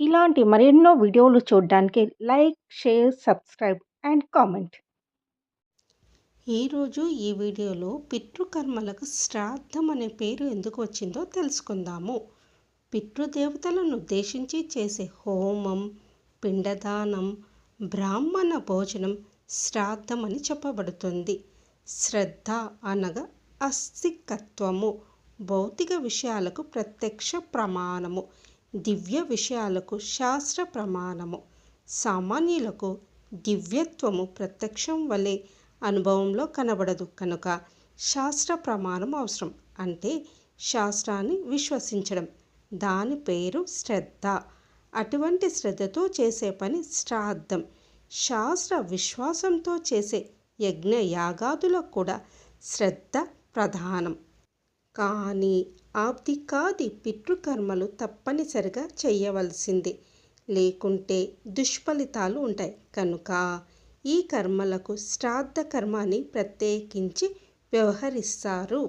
ఇలాంటి మరెన్నో వీడియోలు చూడడానికి like share subscribe and comment. ఈరోజు ఈ వీడియోలో పితృకర్మలకు శ్రాద్ధం అనే పేరు ఎందుకు వచ్చిందో తెలుసుకుందాము. పితృదేవతలను ఉద్దేశించి చేసే హోమం పిండదానం బ్రాహ్మణ భోజనం శ్రాద్ధం అని చెప్పబడుతుంది. శ్రద్ధ అనగా అస్తికత్వము భౌతిక విషయాలకు ప్రత్యక్ష ప్రమాణము. దివ్య విషయాలకు శాస్త్ర ప్రమాణము. సామాన్యులకు దివ్యత్వము ప్రత్యక్షం వలె అనుభవంలో కనబడదు కనుక శాస్త్ర ప్రమాణం అవసరం. అంటే శాస్త్రాన్ని విశ్వసించడం. దాని పేరు శ్రద్ధ. అటువంటి శ్రద్ధతో చేసే పని శ్రాద్ధం. శాస్త్ర విశ్వాసంతో చేసే యజ్ఞ యాగాదులకు కూడా శ్రద్ధ ప్రధానం. కానీ ఆప్తికాది పితృకర్మలు తప్పనిసరిగా చేయవలసిందే. లేకుంటే దుష్ఫలితాలు ఉంటాయి. కనుక ఈ కర్మలకు శ్రాద్ధ కర్మ అని ప్రత్యేకించి వ్యవహరిస్తారు.